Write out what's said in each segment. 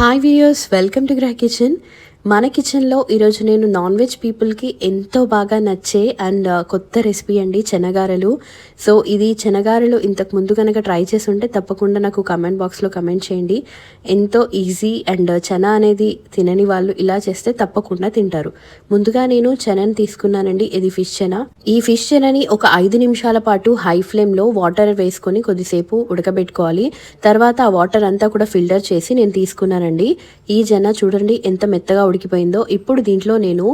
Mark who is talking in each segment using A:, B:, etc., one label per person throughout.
A: hi viewers welcome to Graha kitchen మన కిచెన్లో ఈరోజు నేను నాన్ వెజ్ పీపుల్కి ఎంతో బాగా నచ్చే అండ్ uh, కొత్త రెసిపీ అండి చెనగారలు. సో ఇది చెనగారలు ఇంతకు ముందు కనుక ట్రై చేసి ఉంటే తప్పకుండా నాకు కమెంట్ బాక్స్లో కమెంట్ చేయండి. ఎంతో ఈజీ అండ్ uh, చెన అనేది తినని వాళ్ళు ఇలా చేస్తే తప్పకుండా తింటారు. ముందుగా నేను చెనని తీసుకున్నానండి. ఇది ఫిష్ చెన. ఈ ఫిష్ చెనని ఒక ఐదు నిమిషాల పాటు హై ఫ్లేమ్లో వాటర్ వేసుకొని కొద్దిసేపు ఉడకబెట్టుకోవాలి. తర్వాత ఆ వాటర్ అంతా కూడా ఫిల్టర్ చేసి నేను తీసుకున్నానండి. ఈ జన చూడండి ఎంత మెత్తగా ఉడికిపోయిందో ఇప్పుడు దీంట్లో నేను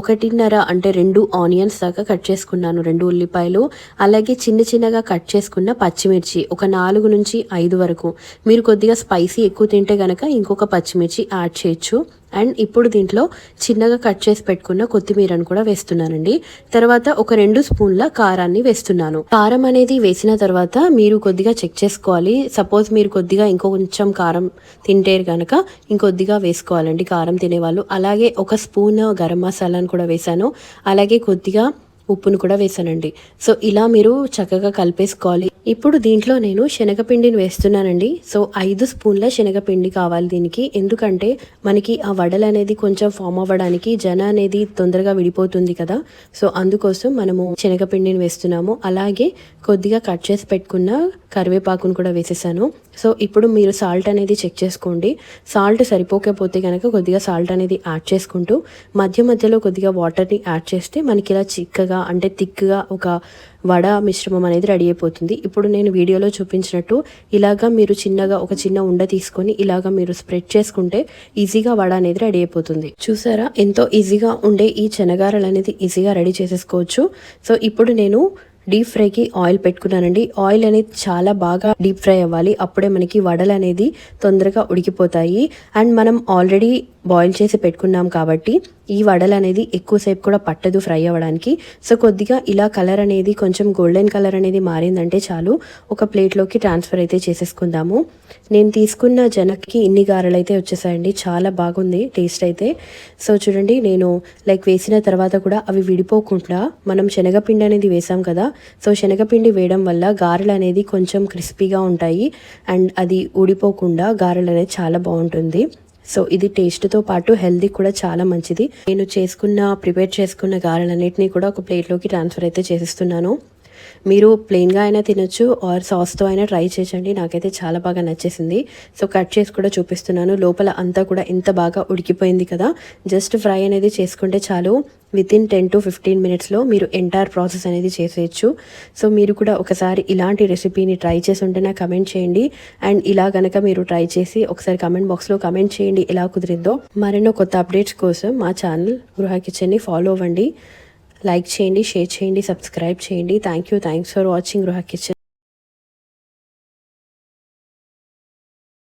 A: ఒకటిన్నర అంటే రెండు ఆనియన్స్ దాకా కట్ చేసుకున్నాను రెండు ఉల్లిపాయలు. అలాగే చిన్న చిన్నగా కట్ చేసుకున్న పచ్చిమిర్చి ఒక నాలుగు నుంచి ఐదు వరకు. మీరు కొద్దిగా స్పైసీ ఎక్కువ తింటే కనుక ఇంకొక పచ్చిమిర్చి యాడ్ చేయొచ్చు. అండ్ ఇప్పుడు దీంట్లో చిన్నగా కట్ చేసి పెట్టుకున్న కొత్తిమీరను కూడా వేస్తున్నానండి. తర్వాత ఒక రెండు స్పూన్ల కారాన్ని వేస్తున్నాను. కారం అనేది వేసిన తర్వాత మీరు కొద్దిగా చెక్ చేసుకోవాలి. సపోజ్ మీరు కొద్దిగా ఇంకో కొంచెం కారం తింటే కనుక ఇంకొద్దిగా వేసుకోవాలండి. కారం తినేవాళ్ళు. అలాగే ఒక స్పూన్ గరం మసాలాను కూడా వేసాను అలాగే కొద్దిగా ఉప్పును కూడా వేసానండి. సో ఇలా మీరు చక్కగా కలిపేసుకోవాలి. ఇప్పుడు దీంట్లో నేను శనగపిండిని వేస్తున్నానండి. సో ఐదు స్పూన్ల శనగపిండి కావాలి దీనికి. ఎందుకంటే మనకి ఆ వడలు అనేది కొంచెం ఫామ్ అవ్వడానికి జన అనేది తొందరగా విడిపోతుంది కదా. సో అందుకోసం మనము శనగపిండిని వేస్తున్నాము. అలాగే కొద్దిగా కట్ చేసి పెట్టుకున్న కరివేపాకును కూడా వేసేసాను. సో ఇప్పుడు మీరు సాల్ట్ అనేది చెక్ చేసుకోండి. సాల్ట్ సరిపోకపోతే కనుక కొద్దిగా సాల్ట్ అనేది యాడ్ చేసుకుంటూ మధ్య మధ్యలో కొద్దిగా వాటర్ని యాడ్ చేస్తే మనకి ఇలా చిక్కగా అంటే థిక్గా ఒక వడ మిశ్రమం అనేది రెడీ అయిపోతుంది. ఇప్పుడు నేను వీడియోలో చూపించినట్టు ఇలాగా మీరు చిన్నగా ఒక చిన్న ఉండ తీసుకొని ఇలాగా మీరు స్ప్రెడ్ చేసుకుంటే ఈజీగా వడ అనేది రెడీ అయిపోతుంది. చూసారా? ఎంతో ఈజీగా ఉండే ఈ శనగారలు అనేది ఈజీగా రెడీ చేసేసుకోవచ్చు. సో ఇప్పుడు నేను డీప్ ఫ్రైకి ఆయిల్ పెట్టుకున్నానండి. ఆయిల్ అనేది చాలా బాగా డీప్ ఫ్రై అవ్వాలి. అప్పుడే మనకి వడలు అనేది తొందరగా ఉడికిపోతాయి. అండ్ మనం ఆల్రెడీ బాయిల్ చేసి పెట్టుకున్నాం కాబట్టి ఈ వడలు అనేది ఎక్కువసేపు కూడా పట్టదు ఫ్రై అవ్వడానికి. సో కొద్దిగా ఇలా కలర్ అనేది కొంచెం గోల్డెన్ కలర్ అనేది మారిందంటే చాలు. ఒక ప్లేట్లోకి ట్రాన్స్ఫర్ అయితే చేసేసుకుందాము. నేను తీసుకున్న జనక్కి ఇన్ని గారెలు అయితే వచ్చేసాయండి. చాలా బాగుంది టేస్ట్ అయితే. సో చూడండి నేను లైక్ వేసిన తర్వాత కూడా అవి విడిపోకుండా మనం శనగపిండి అనేది వేసాం కదా. సో శనగపిండి వేయడం వల్ల గారెలు అనేది కొంచెం క్రిస్పీగా ఉంటాయి. అండ్ అది ఊడిపోకుండా గారెలు అనేది చాలా బాగుంటుంది. సో ఇది టేస్ట్తో పాటు హెల్దీ కూడా చాలా మంచిది. నేను చేసుకున్న ప్రిపేర్ చేసుకున్న గారెలన్నింటినీ కూడా ఒక ప్లేట్లోకి ట్రాన్స్ఫర్ అయితే చేసిస్తున్నాను. మీరు ప్లెయిన్గా అయినా తినొచ్చు ఆర్ సాస్తో అయినా ట్రై చేయండి నాకైతే చాలా బాగా నచ్చేసింది. సో కట్ చేసి కూడా చూపిస్తున్నాను. లోపల అంతా కూడా ఎంత బాగా ఉడికిపోయింది కదా. జస్ట్ ఫ్రై అనేది చేసుకుంటే చాలు. Within ten to fifteen మినిట్స్లో మీరు ఎంటైర్ ప్రాసెస్ అనేది చేసేయచ్చు. సో మీరు కూడా ఒకసారి ఇలాంటి రెసిపీని ట్రై చేసి ఉంటే నాకు కమెంట్ చేయండి. అండ్ ఇలా గనక మీరు ట్రై చేసి ఒకసారి కమెంట్ బాక్స్లో కమెంట్ చేయండి. ఎలా కుదిరిందో మరెన్నో కొత్త అప్డేట్స్ కోసం మా ఛానల్ గృహ కిచెన్ని ఫాలో అవ్వండి. లైక్ చేయండి షేర్ చేయండి సబ్స్క్రైబ్ చేయండి. Thank you thanks for watching Gruha kitchen